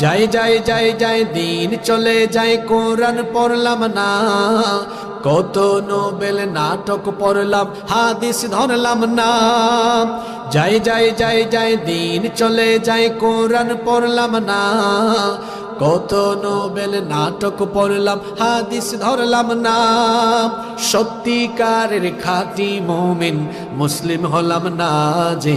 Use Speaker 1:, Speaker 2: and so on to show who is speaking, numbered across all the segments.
Speaker 1: যাই যাই যাই যাই, দিন চলে যায়, কোরআন পড়লাম না। কত নোবেল নাটক পড়লাম, হাদিস ধরলাম না। যাই যাই যাই যাই, দিন চলে যায়, কোরআন পড়লাম না। কত নোবেল নাটক পড়লাম, হাদিস ধরলাম না। সত্যিকারের খাঁটি মোমিন মুসলিম হলাম না যে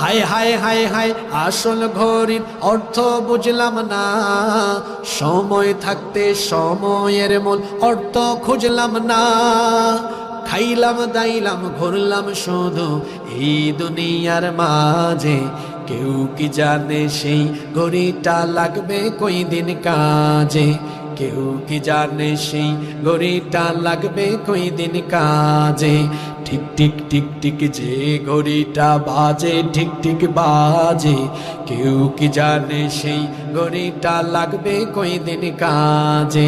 Speaker 1: হায় হায় হায় হায়, আসল ঘড়ির অর্থ বুঝলাম না। সময় থাকতে সময়ের মূল অর্থ খুঁজলাম না। খাইলাম, দাইলাম, ঘুরলাম শুধু এই দুনিয়ার মাঝে। কেউ কি জানে সেই ঘড়িটা লাগবে কই দিন কাজে? কেউ কি জানে সেই ঘড়িটা লাগবে কই দিন কাজে? ঠিক ঠিক ঠিক ঠিক যে ঘড়িটা বাজে, ঠিক ঠিক বাজে। কেউ কি জানে সেই ঘড়িটা লাগবে কই দিন কাজে?